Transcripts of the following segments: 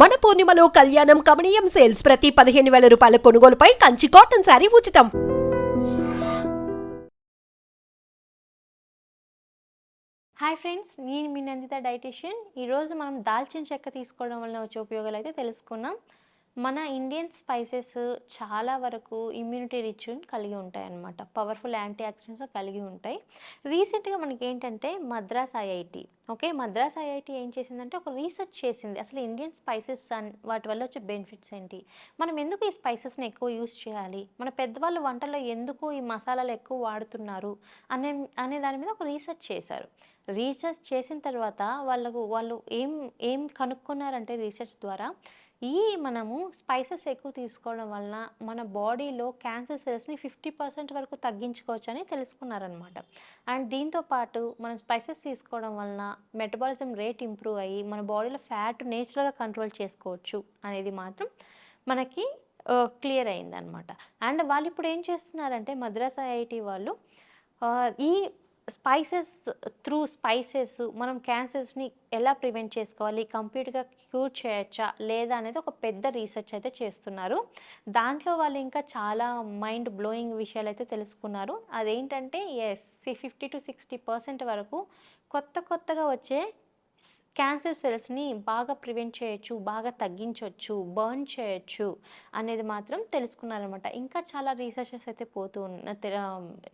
మన పూర్ణిమలో కళ్యాణం కమనీయం సేల్స్ ప్రతి పదిహేను వేల రూపాయల కొనుగోలుపై కంచి కాటన్ శారీ ఉచితం. హాయ్ ఫ్రెండ్స్ నేను మీ నందిత డైటీషియన్. ఈరోజు మనం దాల్చిన చెక్క తీసుకోవడం వల్ల వచ్చే ఉపయోగాలు అయితే తెలుసుకున్నాం మన ఇండియన్ స్పైసెస్ చాలా వరకు ఇమ్యూనిటీ రిచ్ కలిగి ఉంటాయి అన్నమాట. పవర్ఫుల్ యాంటీ ఆక్సిడెంట్స్ కలిగి ఉంటాయి. రీసెంట్గా మనకి ఏంటంటే Madras IIT okay Madras IIT ఏం చేసిందంటే ఒక రీసెర్చ్ చేసింది. అసలు ఇండియన్ స్పైసెస్ అండ్ వాటి వల్ల వచ్చే బెనిఫిట్స్ ఏంటి? మనం ఎందుకు ఈ స్పైసెస్ని ఎక్కువ యూస్ చేయాలి? మన పెద్దవాళ్ళు వంటల్లో ఎందుకు ఈ మసాలాలు ఎక్కువ వాడుతున్నారు? అనే అనే దాని మీద ఒక రీసెర్చ్ చేశారు. రీసెర్చ్ చేసిన తర్వాత వాళ్ళకు వాళ్ళు ఏం ఏం కనుక్కున్నారంటే రీసెర్చ్ ద్వారా ఈ మనము స్పైసెస్ ఎక్కువ తీసుకోవడం వలన మన బాడీలో క్యాన్సర్ సెల్స్ని ఫిఫ్టీ పర్సెంట్ వరకు తగ్గించుకోవచ్చు అని తెలుసుకున్నారనమాట అండ్ దీంతో పాటు మనం స్పైసెస్ తీసుకోవడం వలన మెటబాలిజం రేట్ ఇంప్రూవ్ అయ్యి మన బాడీలో ఫ్యాట్ నేచురల్గా కంట్రోల్ చేసుకోవచ్చు అనేది మాత్రం మనకి క్లియర్ అయిందనమాట అండ్ వాళ్ళు ఇప్పుడు ఏం చేస్తున్నారంటే మద్రాస్ ఐఐటి వాళ్ళు ఈ స్పైసెస్ త్రూ స్పైసెస్ మనం క్యాన్సర్స్ని ఎలా ప్రివెంట్ చేసుకోవాలి? కంప్లీట్గా క్యూర్ చేయొచ్చా? లేదా అనేది ఒక పెద్ద రీసెర్చ్ అయితే చేస్తున్నారు. దాంట్లో వాళ్ళు ఇంకా చాలా మైండ్ బ్లోయింగ్ విషయాలు అయితే తెలుసుకున్నారు. అదేంటంటే yes fifty to sixty percent వరకు కొత్త కొత్తగా వచ్చే క్యాన్సర్ సెల్స్ని బాగా ప్రివెంట్ చేయొచ్చు బాగా తగ్గించవచ్చు బర్న్ చేయొచ్చు అనేది మాత్రం తెలుసుకున్నారనమాట ఇంకా చాలా రీసెర్చెస్ అయితే పోతూ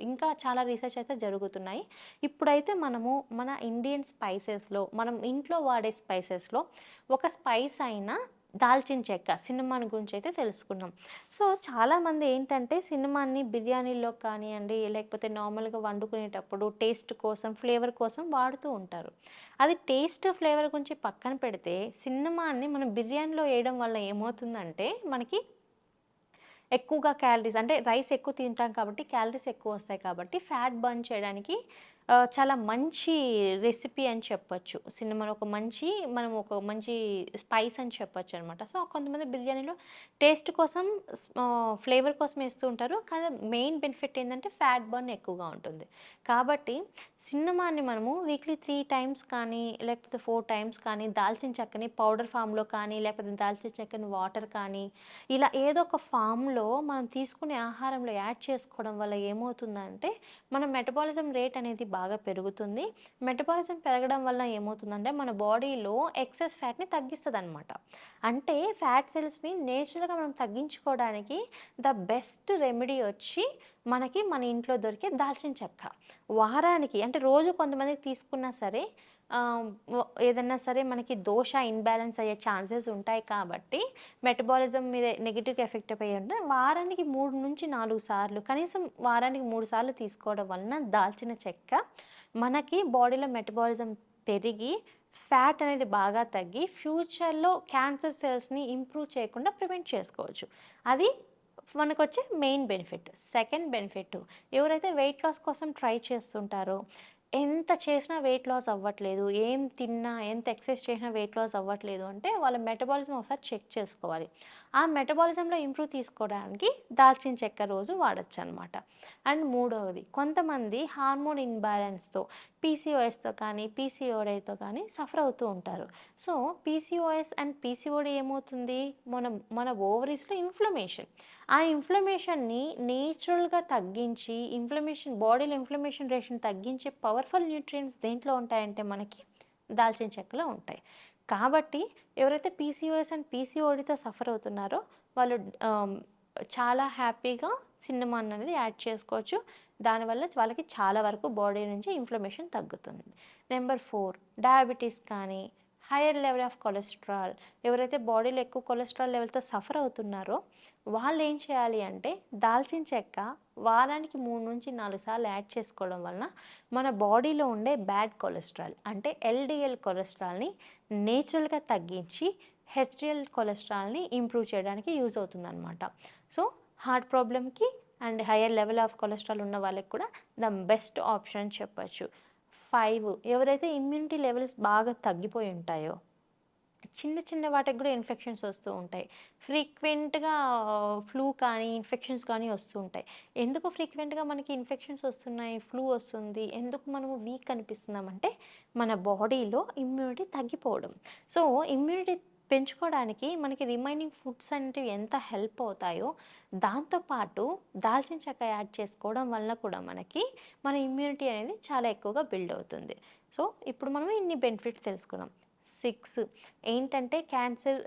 ఇంకా చాలా రీసెర్చ్ అయితే జరుగుతున్నాయి. ఇప్పుడైతే మనము మన ఇండియన్ స్పైసెస్లో మనం ఇంట్లో వాడే స్పైసెస్లో ఒక స్పైస్ అయినా దాల్చిన చెక్క సినిమాని గురించి అయితే తెలుసుకున్నాం. సో చాలామంది ఏంటంటే సినిమాని బిర్యానీలో కానివ్వండి లేకపోతే నార్మల్గా వండుకునేటప్పుడు టేస్ట్ కోసం ఫ్లేవర్ కోసం వాడుతూ ఉంటారు. అది టేస్ట్ ఫ్లేవర్ గురించి పక్కన పెడితే సినిమాని మనం బిర్యానీలో వేయడం వల్ల ఏమవుతుందంటే మనకి ఎక్కువగా క్యాలరీస్ అంటే రైస్ ఎక్కువ తింటాం కాబట్టి క్యాలరీస్ ఎక్కువ వస్తాయి కాబట్టి ఫ్యాట్ బర్న్ చేయడానికి చాలా మంచి రెసిపీ అని చెప్పొచ్చు. సినిమాలో ఒక మంచి మనం ఒక మంచి స్పైస్ అని చెప్పొచ్చు అనమాట సో కొంతమంది బిర్యానీలో టేస్ట్ కోసం ఫ్లేవర్ కోసం వేస్తూ ఉంటారు. కానీ మెయిన్ బెనిఫిట్ ఏంటంటే ఫ్యాట్ బర్న్ ఎక్కువగా ఉంటుంది. కాబట్టి సినిమాని మనము వీక్లీ త్రీ టైమ్స్ కానీ లేకపోతే ఫోర్ టైమ్స్ కానీ దాల్చిన చెక్కని పౌడర్ ఫామ్లో కానీ లేకపోతే దాల్చిన చెక్కని వాటర్ కానీ ఇలా ఏదో ఒక ఫామ్లో మనం తీసుకునే ఆహారంలో యాడ్ చేసుకోవడం వల్ల ఏమవుతుందంటే మన మెటబాలిజం రేట్ అనేది బాగా పెరుగుతుంది. మెటబాలిజం పెరగడం వల్ల ఏమవుతుందంటే మన బాడీలో ఎక్సెస్ ఫ్యాట్ని తగ్గిస్తుంది అనమాట అంటే ఫ్యాట్ సెల్స్ని నేచురల్గా మనం తగ్గించుకోవడానికి ద బెస్ట్ రెమెడీ వచ్చి మనకి మన ఇంట్లో దొరికే దాల్చిన చెక్క. వారానికి అంటే రోజు కొంతమందికి తీసుకున్నా సరే ఏదన్నా సరే మనకి దోష ఇన్బ్యాలెన్స్ అయ్యే ఛాన్సెస్ ఉంటాయి కాబట్టి మెటబాలిజం మీద నెగిటివ్ ఎఫెక్ట్ అయ్యి ఉంటే వారానికి మూడు నుంచి నాలుగు సార్లు కనీసం వారానికి మూడు సార్లు తీసుకోవడం వలన దాల్చిన చెక్క మనకి బాడీలో మెటబాలిజం పెరిగి ఫ్యాట్ అనేది బాగా తగ్గి ఫ్యూచర్లో క్యాన్సర్ సెల్స్ని ఇంప్రూవ్ చేయకుండా ప్రివెంట్ చేసుకోవచ్చు. అది మనకు వచ్చే మెయిన్ బెనిఫిట్ సెకండ్ బెనిఫిట్ ఎవరైతే వెయిట్ లాస్ కోసం ట్రై చేస్తుంటారో ఎంత చేసినా వెయిట్ లాస్ అవ్వట్లేదు ఏం తిన్నా ఎంత ఎక్సర్సైజ్ చేసినా వెయిట్ లాస్ అవ్వట్లేదు అంటే వాళ్ళ మెటబాలిజం ఒకసారి చెక్ చేసుకోవాలి. ఆ మెటబాలిజంలో ఇంప్రూవ్ తీసుకోవడానికి దాల్చిన చెక్క రోజు వాడచ్చు అనమాట అండ్ మూడవది కొంతమంది హార్మోన్ ఇన్బ్యాలెన్స్తో పీసీఓఎస్తో కానీ పీసీఓడైతో కానీ సఫర్ అవుతూ ఉంటారు. సో పీసీఓఎస్ అండ్ పీసీఓడి ఏమవుతుంది? మన మన ఓవరీస్లో ఇన్ఫ్లమేషన్ ఆ ఇన్ఫ్లమేషన్ని నేచురల్గా తగ్గించి ఇన్ఫ్లమేషన్ బాడీలో ఇన్ఫ్లమేషన్ రేషన్ తగ్గించే పవర్ఫుల్ న్యూట్రియంట్స్ దేంట్లో ఉంటాయంటే మనకి? దాల్చిన చెక్కలో ఉంటాయి. కాబట్టి ఎవరైతే పీసీఓఎస్ అండ్ పీసీఓడితో సఫర్ అవుతున్నారో వాళ్ళు చాలా హ్యాపీగా సినిమా అనేది యాడ్ చేసుకోవచ్చు. దానివల్ల వాళ్ళకి చాలా వరకు బాడీ నుంచి ఇన్ఫ్లమేషన్ తగ్గుతుంది. నెంబర్ ఫోర్ డయాబెటీస్ కానీ హైయర్ లెవెల్ ఆఫ్ కొలెస్ట్రాల్ ఎవరైతే బాడీలో ఎక్కువ కొలెస్ట్రాల్ లెవెల్తో సఫర్ అవుతున్నారో వాళ్ళు ఏం చేయాలి అంటే దాల్చిన చెక్క వారానికి మూడు నుంచి నాలుగు సార్లు యాడ్ చేసుకోవడం వలన మన బాడీలో ఉండే బ్యాడ్ కొలెస్ట్రాల్ అంటే ఎల్డిఎల్ కొలెస్ట్రాల్ని నేచురల్గా తగ్గించి హెచ్డిఎల్ కొలెస్ట్రాల్ని ఇంప్రూవ్ చేయడానికి యూజ్ అవుతుందన్నమాట. So heart ప్రాబ్లమ్కి and higher level of cholesterol ఉన్న వాళ్ళకి కూడా ద బెస్ట్ ఆప్షన్ అని చెప్పచ్చు. ఫైవ్ ఎవరైతే ఇమ్యూనిటీ లెవెల్స్ బాగా తగ్గిపోయి ఉంటాయో చిన్న చిన్న వాటికి కూడా ఇన్ఫెక్షన్స్ వస్తూ ఉంటాయి. ఫ్రీక్వెంట్గా ఫ్లూ కానీ ఇన్ఫెక్షన్స్ కానీ వస్తూ ఉంటాయి. ఎందుకు ఫ్రీక్వెంట్గా మనకి ఇన్ఫెక్షన్స్ వస్తున్నాయి ఫ్లూ వస్తుంది ఎందుకు మనము వీక్ అనిపిస్తున్నామంటే మన బాడీలో ఇమ్యూనిటీ తగ్గిపోవడం. సో ఇమ్యూనిటీ పెంచుకోవడానికి మనకి రిమైనింగ్ ఫుడ్స్ అనేటివి ఎంత హెల్ప్ అవుతాయో దాంతోపాటు దాల్చిన చెక్క యాడ్ చేసుకోవడం వల్ల కూడా మనకి మన ఇమ్యూనిటీ అనేది చాలా ఎక్కువగా బిల్డ్ అవుతుంది. సో ఇప్పుడు మనం ఇన్ని బెనిఫిట్స్ తెలుసుకున్నాం. సిక్స్ ఏంటంటే క్యాన్సర్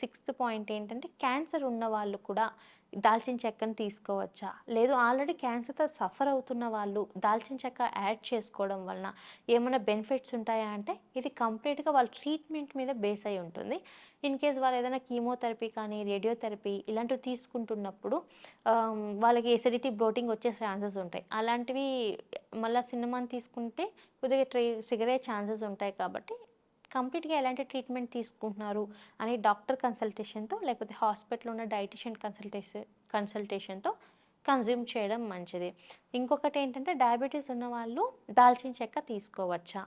సిక్స్త్ పాయింట్ ఏంటంటే క్యాన్సర్ ఉన్న వాళ్ళు కూడా దాల్చిన చెక్కను తీసుకోవచ్చా? లేదు ఆల్రెడీ క్యాన్సర్తో సఫర్ అవుతున్న వాళ్ళు దాల్చిన చెక్క యాడ్ చేసుకోవడం వలన ఏమైనా బెనిఫిట్స్ ఉంటాయా అంటే ఇది కంప్లీట్గా వాళ్ళ ట్రీట్మెంట్ మీద బేస్ అయి ఉంటుంది. ఇన్ కేస్ వాళ్ళు ఏదైనా కీమోథెరపీ కానీ రేడియోథెరపీ ఇలాంటివి తీసుకుంటున్నప్పుడు వాళ్ళకి ఎసిడిటీ బ్లోటింగ్ వచ్చే ఛాన్సెస్ ఉంటాయి. అలాంటివి మళ్ళీ సినిమాని తీసుకుంటే కొద్దిగా ట్రీ సిగరే ఛాన్సెస్ ఉంటాయి కాబట్టి కంప్లీట్గా ఎలాంటి ట్రీట్మెంట్ తీసుకుంటున్నారు అని డాక్టర్ కన్సల్టేషన్తో లేకపోతే హాస్పిటల్లో ఉన్న డైటిషియన్ కన్సల్టేషన్ కన్సల్టేషన్తో కన్జ్యూమ్ చేయడం మంచిది. ఇంకొకటి ఏంటంటే డయాబెటీస్ ఉన్న వాళ్ళు దాల్చిన చెక్క తీసుకోవచ్చా?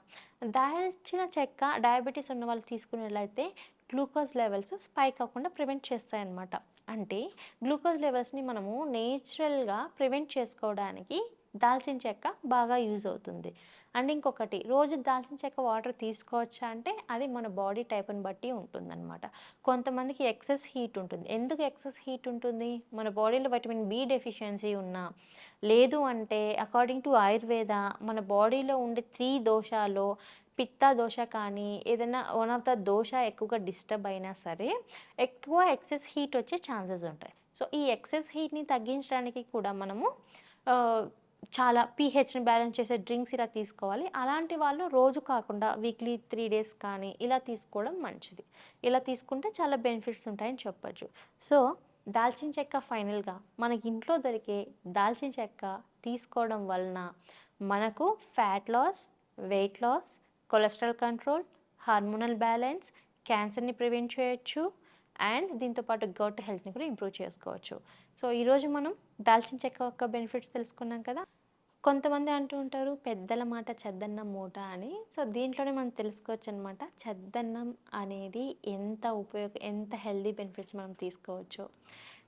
దాల్చిన చెక్క డయాబెటీస్ ఉన్న వాళ్ళు తీసుకున్నట్లయితే గ్లూకోజ్ లెవెల్స్ స్పైక్ అవ్వకుండా ప్రివెంట్ చేస్తాయన్నమాట. అంటే గ్లూకోజ్ లెవెల్స్ని మనము నేచురల్గా ప్రివెంట్ చేసుకోవడానికి దాల్చిన చెక్క బాగా యూజ్ అవుతుంది. అండ్ ఇంకొకటి రోజు దాల్చిన చెక్క వాటర్ తీసుకోవచ్చా అంటే అది మన బాడీ టైప్ని బట్టి ఉంటుందన్నమాట. కొంతమందికి ఎక్సెస్ హీట్ ఉంటుంది. ఎందుకు ఎక్సెస్ హీట్ ఉంటుంది? మన బాడీలో విటమిన్ బి డెఫిషియన్సీ ఉన్నా లేదు అంటే అకార్డింగ్ టు ఆయుర్వేద మన బాడీలో ఉండే త్రీ దోషాలో పిత్త దోష కానీ ఏదైనా వన్ ఆఫ్ ద దోష ఎక్కువగా డిస్టర్బ్ అయినా సరే ఎక్కువ ఎక్సెస్ హీట్ వచ్చే ఛాన్సెస్ ఉంటాయి. సో ఈ ఎక్సెస్ హీట్ని తగ్గించడానికి కూడా మనము చాలా పీహెచ్ని బ్యాలెన్స్ చేసే డ్రింక్స్ ఇలా తీసుకోవాలి. అలాంటి వాళ్ళు రోజు కాకుండా వీక్లీ త్రీ డేస్ కానీ ఇలా తీసుకోవడం మంచిది. ఇలా తీసుకుంటే చాలా బెనిఫిట్స్ ఉంటాయని చెప్పచ్చు. సో దాల్చిన చెక్క ఫైనల్గా మనకి ఇంట్లో దొరికే దాల్చిన చెక్క తీసుకోవడం వలన మనకు fat loss weight loss cholesterol control hormonal balance క్యాన్సర్ని ప్రివెంట్ చేయొచ్చు అండ్ దీంతోపాటు గట్ హెల్త్ని కూడా ఇంప్రూవ్ చేసుకోవచ్చు. సో ఈరోజు మనం దాల్చిన చెక్క యొక్క బెనిఫిట్స్ తెలుసుకున్నాం కదా. కొంతమంది అంటూ ఉంటారు పెద్దల మాట చెద్దన్నం మూట అని. సో దీంట్లోనే మనం తెలుసుకోవచ్చు అనమాట చెద్దన్నం అనేది ఎంత ఉపయోగ ఎంత హెల్దీ బెనిఫిట్స్ మనం తీసుకోవచ్చు.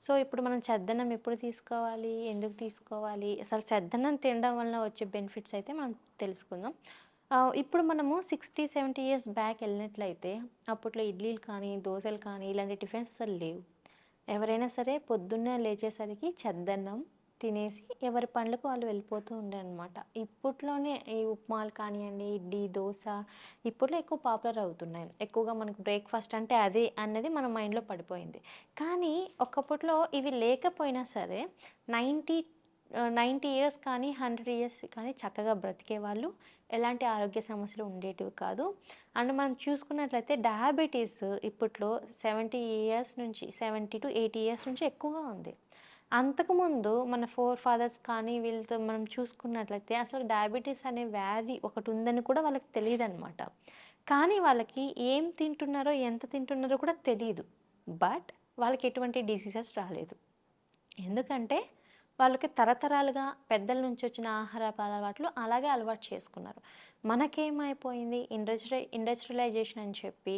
సో ఇప్పుడు మనం చెద్దన్నం ఎప్పుడు తీసుకోవాలి ఎందుకు తీసుకోవాలి అసలు చెద్దన్నం తినడం వల్ల వచ్చే బెనిఫిట్స్ అయితే మనం తెలుసుకుందాం. ఇప్పుడు మనము సిక్స్టీ సెవెంటీ ఇయర్స్ బ్యాక్ వెళ్ళినట్లయితే అప్పట్లో ఇడ్లీలు కానీ దోశలు కానీ ఇలాంటి టిఫిన్స్ అసలు లేవు. ఎవరైనా సరే పొద్దున్నే లేచేసరికి చెద్దన్నం తినేసి ఎవరి పండ్లకు వాళ్ళు వెళ్ళిపోతూ ఉండే అనమాట ఇప్పట్లోనే ఈ ఉప్మాలు కానివ్వండి ఇడ్లీ దోశ ఇప్పట్లో ఎక్కువ పాపులర్ అవుతున్నాయి. ఎక్కువగా మనకు బ్రేక్ఫాస్ట్ అంటే అదే అన్నది మన మైండ్లో పడిపోయింది. కానీ ఒకప్పట్లో ఇవి లేకపోయినా సరే నైంటీ నైంటీ ఇయర్స్ కానీ హండ్రెడ్ ఇయర్స్ కానీ చక్కగా బ్రతికే వాళ్ళు. ఎలాంటి ఆరోగ్య సమస్యలు ఉండేటివి కాదు. అండ్ మనం చూసుకున్నట్లయితే డయాబెటీస్ ఇప్పట్లో సెవెంటీ ఇయర్స్ నుంచి సెవెంటీ టు ఎయిటీ ఇయర్స్ నుంచి ఎక్కువగా ఉంది. అంతకుముందు మన ఫోర్ ఫాదర్స్ కానీ వీళ్ళతో మనం చూసుకున్నట్లయితే అసలు డయాబెటీస్ అనే వ్యాధి ఒకటి ఉందని కూడా వాళ్ళకి తెలియదు అనమాట కానీ వాళ్ళకి ఏం తింటున్నారో ఎంత తింటున్నారో కూడా తెలియదు బట్ వాళ్ళకి ఎటువంటి డిసీజెస్ రాలేదు. ఎందుకంటే వాళ్ళకి తరతరాలుగా పెద్దల నుంచి వచ్చిన ఆహార అలవాట్లు అలాగే అలవాటు చేసుకున్నారు. మనకేమైపోయింది? ఇండస్ట్రీ ఇండస్ట్రియలైజేషన్ అని చెప్పి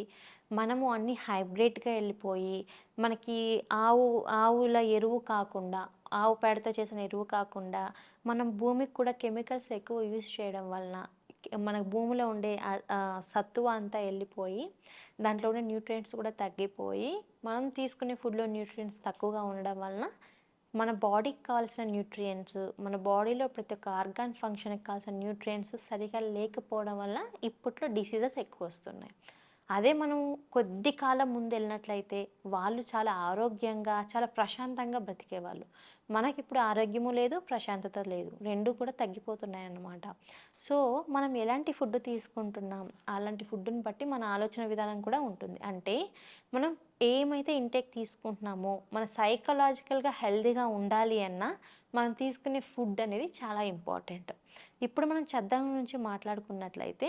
మనము అన్ని హైబ్రిడ్గా వెళ్ళిపోయి మనకి ఆవు ఆవుల ఎరువు కాకుండా ఆవు పేడతో చేసిన ఎరువు కాకుండా మనం భూమికి కూడా కెమికల్స్ ఎక్కువ యూజ్ చేయడం వలన మన భూమిలో ఉండే సత్తువ అంతా వెళ్ళిపోయి దాంట్లో ఉండే న్యూట్రియంట్స్ కూడా తగ్గిపోయి మనం తీసుకునే ఫుడ్లో న్యూట్రియంట్స్ తక్కువగా ఉండడం వలన మన బాడీకి కావాల్సిన న్యూట్రియంట్స్ మన బాడీలో ప్రతి ఒక్క ఆర్గాన్ ఫంక్షన్కి కావాల్సిన న్యూట్రియంట్స్ సరిగా లేకపోవడం వల్ల ఇప్పట్లో డిసీజెస్ ఎక్కువ వస్తున్నాయి. అదే మనం కొద్ది కాలం ముందు వెళ్ళినట్లయితే వాళ్ళు చాలా ఆరోగ్యంగా చాలా ప్రశాంతంగా బ్రతికేవాళ్ళు. మనకిప్పుడు ఆరోగ్యము లేదు ప్రశాంతత లేదు. రెండు కూడా తగ్గిపోతున్నాయి అన్నమాట సో మనం ఎలాంటి ఫుడ్ తీసుకుంటున్నాం? అలాంటి ఫుడ్ని బట్టి మన ఆలోచన విధానం కూడా ఉంటుంది. అంటే మనం ఏమైతే ఇంటేక్ తీసుకుంటున్నామో మన సైకలాజికల్గా హెల్దీగా ఉండాలి అన్నా మనం తీసుకునే ఫుడ్ అనేది చాలా ఇంపార్టెంట్. ఇప్పుడు మనం చెద్దం నుంచి మాట్లాడుకున్నట్లయితే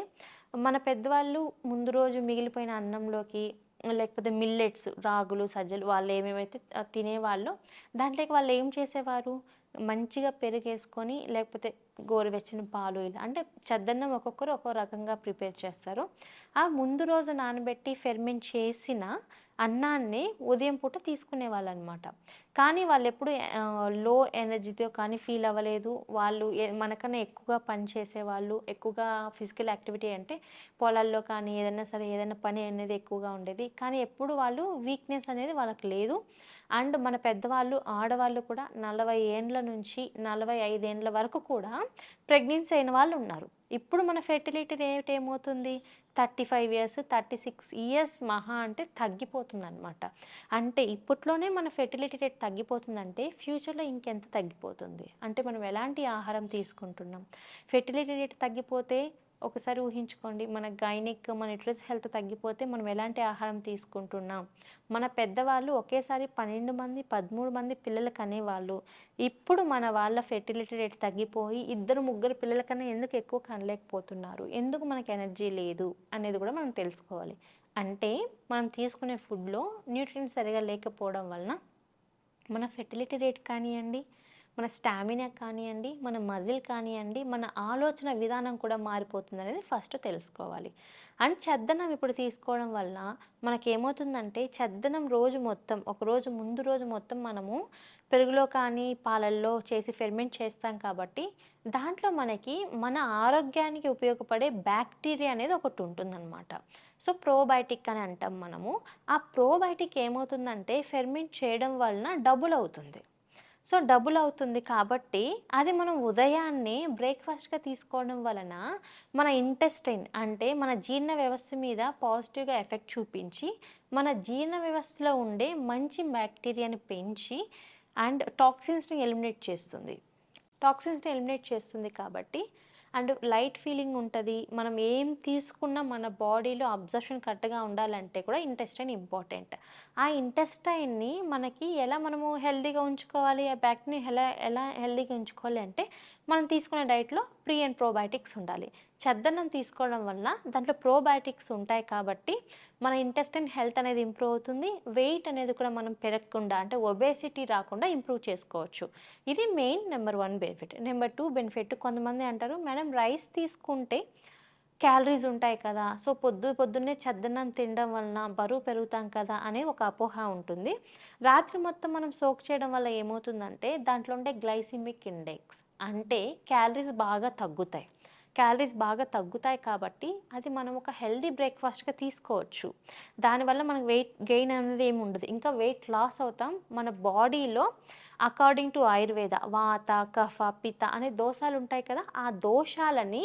మన పెద్దవాళ్ళు ముందు రోజు మిగిలిపోయిన అన్నంలోకి లేకపోతే మిల్లెట్స్ రాగులు సజ్జలు వాళ్ళు ఏమేమైతే తినేవాళ్ళు దాంట్లోకి వాళ్ళు ఏం చేసేవారు? మంచిగా పెరిగేసుకొని లేకపోతే గోరువెచ్చని పాలు ఇలా అంటే చద్దన్నం ఒక్కొక్కరు ఒక్కో రకంగా ప్రిపేర్ చేస్తారు. ఆ ముందు రోజు నానబెట్టి ఫెర్మెంట్ చేసిన అన్నాన్ని ఉదయం పూట తీసుకునే వాళ్ళు అనమాట కానీ వాళ్ళు ఎప్పుడు లో ఎనర్జీతో కానీ ఫీల్ అవ్వలేదు. వాళ్ళు మనకన్నా ఎక్కువగా పని చేసే వాళ్ళు ఎక్కువగా ఫిజికల్ యాక్టివిటీ అంటే పొలాల్లో కానీ ఏదైనా సరే ఏదైనా పని అనేది ఎక్కువగా ఉండేది. కానీ ఎప్పుడు వాళ్ళు వీక్నెస్ అనేది వాళ్ళకి లేదు. అండ్ మన పెద్దవాళ్ళు ఆడవాళ్ళు కూడా నలభై ఏండ్ల నుంచి నలభై ఐదేండ్ల వరకు కూడా ప్రెగ్నెన్సీ అయిన వాళ్ళు ఉన్నారు. ఇప్పుడు మన ఫెర్టిలిటీ రేట్ ఏమవుతుంది? Thirty five years thirty six years మహా అంటే తగ్గిపోతుంది అనమాట అంటే ఇప్పట్లోనే మన ఫెర్టిలిటీ రేట్ తగ్గిపోతుందంటే ఫ్యూచర్లో ఇంకెంత తగ్గిపోతుంది? అంటే మనం ఎలాంటి ఆహారం తీసుకుంటున్నాం? ఫెర్టిలిటీ రేట్ తగ్గిపోతే ఒకసారి ఊహించుకోండి మన గైనిక్ మన యుట్రస్ హెల్త్ తగ్గిపోతే మనం ఎలాంటి ఆహారం తీసుకుంటున్నాం? మన పెద్దవాళ్ళు ఒకేసారి పన్నెండు మంది పదమూడు మంది పిల్లలు కనేవాళ్ళు ఇప్పుడు మన వాళ్ళ ఫెర్టిలిటీ రేట్ తగ్గిపోయి ఇద్దరు ముగ్గురు పిల్లల కన్నా ఎందుకు ఎక్కువ కనలేకపోతున్నారు? ఎందుకు మనకి ఎనర్జీ లేదు? అనేది కూడా మనం తెలుసుకోవాలి. అంటే మనం తీసుకునే ఫుడ్లో న్యూట్రియన్స్ సరిగా లేకపోవడం వలన మన ఫెర్టిలిటీ రేట్ కానివ్వండి మన స్టామినా కానివ్వండి మన మజిల్ కానివ్వండి మన ఆలోచన విధానం కూడా మారిపోతుంది అనేది ఫస్ట్ తెలుసుకోవాలి. అండ్ చద్దనం ఇప్పుడు తీసుకోవడం వల్ల మనకేమవుతుందంటే చద్దనం రోజు మొత్తం ఒక రోజు ముందు రోజు మొత్తం మనము పెరుగులో కానీ పాలల్లో చేసి ఫెర్మెంట్ చేస్తాం కాబట్టి దాంట్లో మనకి మన ఆరోగ్యానికి ఉపయోగపడే బ్యాక్టీరియా అనేది ఒకటి ఉంటుందన్నమాట. సో ప్రోబయాటిక్ అని అంటాం మనము. ఆ ప్రోబయాటిక్ ఏమవుతుందంటే ఫెర్మెంట్ చేయడం వలన డబుల్ అవుతుంది. సో డబుల్ అవుతుంది కాబట్టి అది మనం ఉదయాన్నే బ్రేక్ఫాస్ట్గా తీసుకోవడం వలన మన ఇంటెస్టైన్ అంటే మన జీర్ణ వ్యవస్థ మీద పాజిటివ్గా ఎఫెక్ట్ చూపించి మన జీర్ణ వ్యవస్థలో ఉండే మంచి బ్యాక్టీరియాని పెంచి అండ్ టాక్సిన్స్ని ఎలిమినేట్ చేస్తుంది. టాక్సిన్స్ని ఎలిమినేట్ చేస్తుంది కాబట్టి అండ్ లైట్ ఫీలింగ్ ఉంటుంది. మనం ఏం తీసుకున్నా మన బాడీలో అబ్జర్షన్ కరెక్ట్గా ఉండాలంటే కూడా ఇంటెస్టైన్ ఇంపార్టెంట్. ఆ ఇంటెస్టైన్ని మనకి ఎలా మనము హెల్దీగా ఉంచుకోవాలి ఆ బ్యాక్ని ఎలా ఎలా హెల్దీగా ఉంచుకోవాలి అంటే మనం తీసుకునే డైట్లో ప్రీ అండ్ ప్రోబయాటిక్స్ ఉండాలి. చద్దన్నం తీసుకోవడం వల్ల దాంట్లో ప్రోబయాటిక్స్ ఉంటాయి కాబట్టి మన ఇంటెస్టైన్ హెల్త్ అనేది ఇంప్రూవ్ అవుతుంది. వెయిట్ అనేది కూడా మనం పెరగకుండా అంటే ఒబేసిటీ రాకుండా ఇంప్రూవ్ చేసుకోవచ్చు. ఇది main number one benefit number two benefit కొంతమంది అంటారు మేడం రైస్ తీసుకుంటే క్యాలరీస్ ఉంటాయి కదా సో పొద్దు పొద్దున్నే చద్దన్నం తినడం వలన బరువు పెరుగుతాం కదా అనే ఒక అపోహ ఉంటుంది. రాత్రి మొత్తం మనం సోక్ చేయడం వల్ల ఏమవుతుందంటే దాంట్లో ఉండే గ్లైసిమిక్ ఇండెక్స్ అంటే క్యాలరీస్ బాగా తగ్గుతాయి. క్యాలరీస్ బాగా తగ్గుతాయి కాబట్టి అది మనం ఒక హెల్దీ బ్రేక్ఫాస్ట్గా తీసుకోవచ్చు. దానివల్ల మనకు వెయిట్ గెయిన్ అనేది ఏమి ఉండదు. ఇంకా వెయిట్ లాస్ అవుతాం. మన బాడీలో అకార్డింగ్ టు ఆయుర్వేద వాత కఫ పిత అనే దోషాలు ఉంటాయి కదా ఆ దోషాలని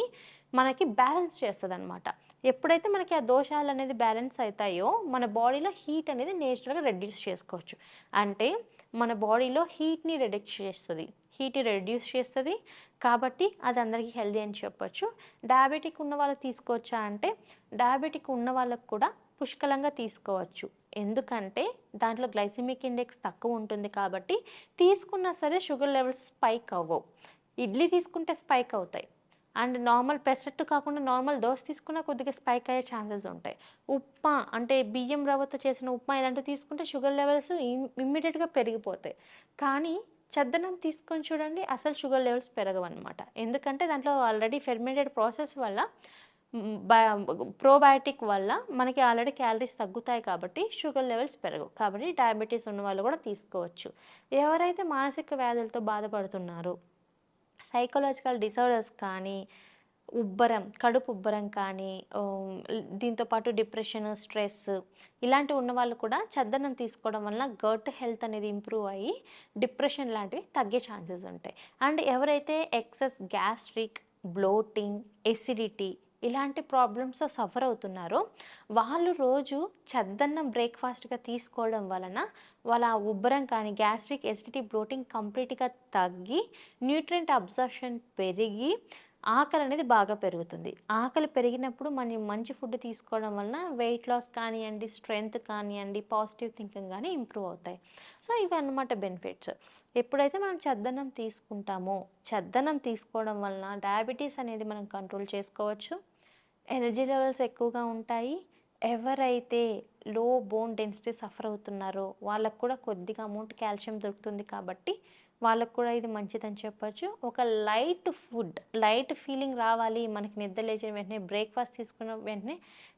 మనకి బ్యాలెన్స్ చేస్తుంది అనమాట ఎప్పుడైతే మనకి ఆ దోషాలు అనేది బ్యాలెన్స్ అవుతాయో మన బాడీలో హీట్ అనేది నేచురల్గా రెడ్యూస్ చేసుకోవచ్చు. అంటే మన బాడీలో హీట్ని రెడ్యూస్ చేస్తుంది. హీట్ రెడ్యూస్ చేస్తుంది. కాబట్టి అది అందరికీ హెల్దీ అని చెప్పొచ్చు. డయాబెటిక్ ఉన్న వాళ్ళు తీసుకోవచ్చా అంటే డయాబెటిక్ ఉన్న వాళ్ళకు కూడా పుష్కలంగా తీసుకోవచ్చు. ఎందుకంటే దాంట్లో గ్లైసిమిక్ ఇండెక్స్ తక్కువ ఉంటుంది కాబట్టి తీసుకున్నా సరే షుగర్ లెవెల్స్ స్పైక్ అవ్వవు. ఇడ్లీ తీసుకుంటే స్పైక్ అవుతాయి. అండ్ నార్మల్ పెసరట్టు కాకుండా నార్మల్ దోశ తీసుకున్నా కొద్దిగా స్పైక్ అయ్యే ఛాన్సెస్ ఉంటాయి. ఉప్మా అంటే బియ్యం రవ్వతో చేసిన ఉప్మా ఇలాంటివి తీసుకుంటే షుగర్ లెవెల్స్ ఇమ్మీడియట్గా పెరిగిపోతాయి. కానీ చద్దనం తీసుకొని చూడండి అసలు షుగర్ లెవెల్స్ పెరగవన్నమాట. ఎందుకంటే దాంట్లో ఆల్రెడీ ఫెర్మెంటెడ్ ప్రాసెస్ వల్ల ప్రోబయోటిక్ వల్ల మనకి ఆల్రెడీ క్యాలరీస్ తగ్గుతాయి కాబట్టి షుగర్ లెవెల్స్ పెరగవు. కాబట్టి డయాబెటీస్ ఉన్న వాళ్ళు కూడా తీసుకోవచ్చు. ఎవరైతే మానసిక వ్యాధులతో బాధపడుతున్నారో సైకలాజికల్ డిసార్డర్స్ కానీ ఉబ్బరం కడుపు ఉబ్బరం కానీ దీంతోపాటు దీంతో పాటు డిప్రెషన్ స్ట్రెస్ ఇలాంటివి ఉన్న వాళ్ళు కూడా చద్దనం తీసుకోవడం వల్ల గట్ హెల్త్ అనేది ఇంప్రూవ్ అయ్యి డిప్రెషన్ లాంటివి తగ్గే ఛాన్సెస్ ఉంటాయి. అండ్ ఎవరైతే ఎక్సెస్ గ్యాస్ట్రిక్ బ్లోటింగ్ ఎసిడిటీ ఇలాంటి ప్రాబ్లమ్స్తో సఫర్ అవుతున్నారో వాళ్ళు రోజు చద్దన్నం బ్రేక్ఫాస్ట్గా తీసుకోవడం వలన వాళ్ళ ఉబ్బరం కానీ గ్యాస్ట్రిక్ ఎసిడిటీ బ్లోటింగ్ కంప్లీట్గా తగ్గి న్యూట్రియంట్ అబ్జర్షన్ పెరిగి ఆకలి అనేది బాగా పెరుగుతుంది. ఆకలి పెరిగినప్పుడు మనం మంచి ఫుడ్ తీసుకోవడం వలన వెయిట్ లాస్ కానివ్వండి స్ట్రెంగ్త్ కానివ్వండి పాజిటివ్ థింకింగ్ కానీ ఇంప్రూవ్ అవుతాయి. సో ఇవి అన్నమాట బెనిఫిట్స్ ఎప్పుడైతే మనం చద్దనం తీసుకుంటామో చద్దనం తీసుకోవడం వలన డయాబెటీస్ అనేది మనం కంట్రోల్ చేసుకోవచ్చు. ఎనర్జీ లెవెల్స్ ఎక్కువగా ఉంటాయి. ఎవరైతే లో బోన్ డెన్సిటీ సఫర్ అవుతున్నారో వాళ్ళకు కూడా కొద్దిగా అమౌంట్ కాల్షియం దొరుకుతుంది కాబట్టి వాళ్ళకు కూడా ఇది మంచిదని చెప్పొచ్చు. ఒక లైట్ ఫుడ్ లైట్ ఫీలింగ్ రావాలి మనకి నిద్ర లేచిన వెంటనే బ్రేక్ఫాస్ట్ తీసుకున్న వెంటనే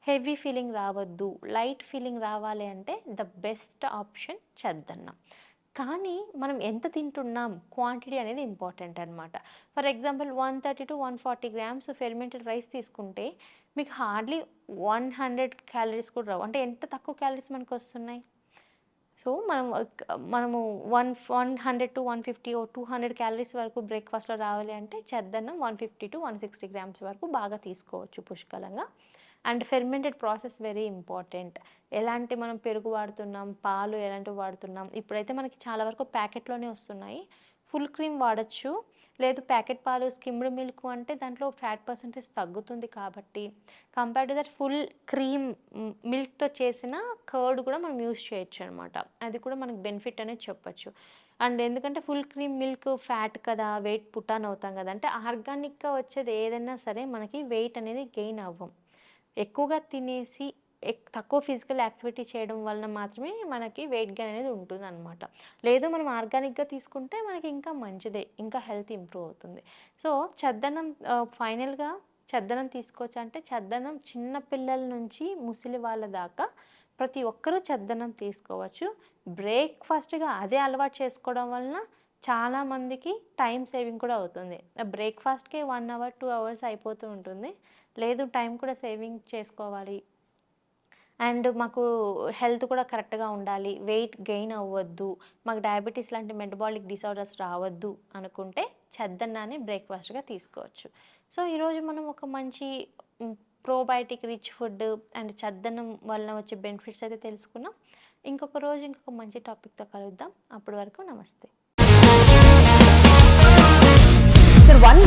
హెవీ ఫీలింగ్ రావద్దు. లైట్ ఫీలింగ్ రావాలి అంటే ద బెస్ట్ ఆప్షన్ చద్దన్నం. కానీ మనం ఎంత తింటున్నాం? క్వాంటిటీ అనేది ఇంపార్టెంట్ అనమాట for example one thirty to one forty grams fermented rice తీసుకుంటే మీకు హార్డ్లీ వన్ హండ్రెడ్ క్యాలరీస్ కూడా రావు. అంటే ఎంత తక్కువ క్యాలరీస్ మనకు వస్తున్నాయి? సో మనం మనము one one hundred to one fifty or two hundred calories వరకు బ్రేక్ఫాస్ట్లో రావాలి అంటే చెద్దన్నం one fifty to one sixty grams వరకు బాగా తీసుకోవచ్చు పుష్కలంగా. And fermented process very important. ఎలాంటి మనం పెరుగు వాడుతున్నాం పాలు ఎలాంటివి వాడుతున్నాం ఇప్పుడైతే మనకి చాలా వరకు ప్యాకెట్లోనే వస్తున్నాయి. ఫుల్ క్రీమ్ వాడచ్చు. లేదు ప్యాకెట్ పాలు స్కిమ్డ్ మిల్క్ అంటే దాంట్లో ఫ్యాట్ పర్సంటేజ్ తగ్గుతుంది కాబట్టి compare to that full cream మిల్క్తో చేసిన కర్డ్ కూడా మనం యూస్ చేయొచ్చు అనమాట అది కూడా మనకు బెనిఫిట్ అనేది చెప్పచ్చు. అండ్ ఎందుకంటే ఫుల్ క్రీమ్ మిల్క్ ఫ్యాట్ కదా వెయిట్ పుట్టాన్ అవుతాం కదా అంటే ఆర్గానిక్గా వచ్చేది ఏదైనా సరే మనకి వెయిట్ అనేది గెయిన్ అవ్వం. ఎక్కువగా తినేసి తక్కువ ఫిజికల్ యాక్టివిటీ చేయడం వలన మాత్రమే మనకి వెయిట్ గెయిన్ అనేది ఉంటుంది అనమాట లేదు మనం ఆర్గానిక్గా తీసుకుంటే మనకి ఇంకా మంచిదే ఇంకా హెల్త్ ఇంప్రూవ్ అవుతుంది. సో చద్దనం ఫైనల్గా చద్దనం తీసుకోవచ్చు అంటే చద్దనం చిన్న పిల్లల నుంచి ముసలి వాళ్ళ దాకా ప్రతి ఒక్కరూ చద్దనం తీసుకోవచ్చు. బ్రేక్ఫాస్ట్గా అదే అలవాటు చేసుకోవడం వలన చాలా మందికి టైం సేవింగ్ కూడా అవుతుంది. బ్రేక్ఫాస్ట్కే వన్ అవర్ టూ అవర్స్ అయిపోతూ ఉంటుంది. లేదు టైం కూడా సేవింగ్ చేసుకోవాలి. అండ్ మాకు హెల్త్ కూడా కరెక్ట్గా ఉండాలి. వెయిట్ గెయిన్ అవ్వద్దు. మాకు డయాబెటీస్ లాంటి మెటబాలిక్ డిసార్డర్స్ రావద్దు అనుకుంటే చద్దన్నాన్ని బ్రేక్ఫాస్ట్గా తీసుకోవచ్చు. సో ఈరోజు మనం ఒక మంచి ప్రోబయోటిక్ రిచ్ ఫుడ్ అండ్ చద్దన్నం వలన వచ్చే బెనిఫిట్స్ అయితే తెలుసుకున్నాం. ఇంకొక రోజు ఇంకొక మంచి టాపిక్తో కలుద్దాం. అప్పటి వరకు నమస్తే.